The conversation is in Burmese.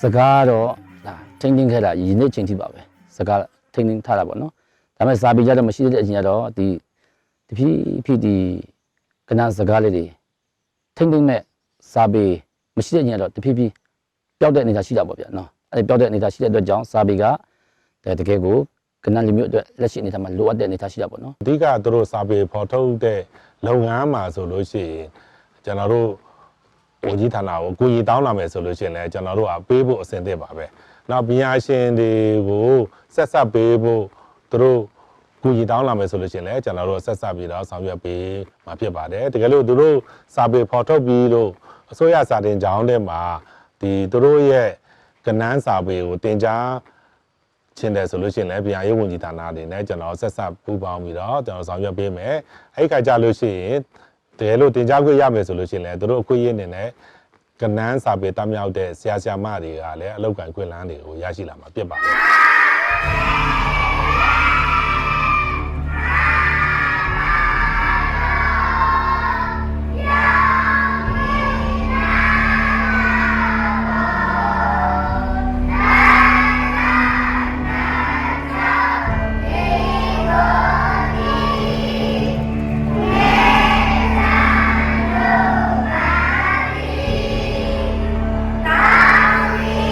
စကားတော့ဒါထိမ့်သိမ့်ခဲ့တာယနေ့ချင်းထိပါပဲစကားထိမ့်သိမ့်ထားတာပေါ့နော်ဒါပေမဲ့စာပေကြတော့မရှိတဲ့အချိန်ကတော့ဒီတဖြည်းဖြည်းဒီကနစကားလေးတွေထိမ့်သိမ့်မဲ့စာပေမရှိတဲ့အချိန်ကတော့တဖြည်းဖြည်းပျောက်တဲ့အနေအထားရှိတာပေါ့ဗျာနော်အဲ့ဒီပျောက်တဲ့အနေအထားရှိတဲ့အတွက်ကြောင့်စာပေကတကယ်ကိုကနလူမျိုးအတွက်လက်ရှိအနေအထားမှာလိုအပ်တဲ့အနေအထားရှိတာပေါ့နော်အဓိကသူတို့စာပေဖော်ထုတ်တဲ့လုပ်ငန်းမှာဆိုလို့ရှိရင်ကျွန်တော်တို့ ဝန်ကြီးဌာနကိုကိုကြီးတောင်းလာမယ်ဆိုလို့ရှိရင်လည်းကျွန်တော်တို့ကပေးဖို့အဆင်သင့်ပါပဲ။နောက်ပညာရှင်တွေကိုဆက်ဆက်ပေးဖို့သူတို့ကိုကြီးတောင်းလာမယ်ဆိုလို့ရှိရင်လည်းကျွန်တော်တို့ဆက်ဆက်ပြီးတော့ဆောင်ရွက်ပေးမှာဖြစ်ပါတယ်။တကယ်လို့သူတို့စာပေဖော်ထုတ်ပြီးလို့အစိုးရစာတင်ကြောင်းတဲ့မှာဒီသူတို့ရဲ့ကနန်းစာပေကိုတင်ကြားချင်းတယ်ဆိုလို့ရှိရင်လည်းပြန်ရေးဝန်ကြီးဌာနတွေနဲ့ကျွန်တော်ဆက်ဆက်ပူးပေါင်းပြီးတော့ကျွန်တော်ဆောင်ရွက်ပေးမယ်အဲ့ဒီခါကြလို့ရှိရင် တကယ်လို့တင် जा ခွင့်ရမယ်ဆိုလို့ရှိရင်လည်းတို့အခွင့်အရေးအနေနဲ့ကနန်းစာပေတမ်းမြောက်တဲ့ဆရာဆရာမတွေကလည်းအလောက်ကန်ခွင့်လန်းတွေကိုရရှိလာမှာဖြစ်ပါတယ်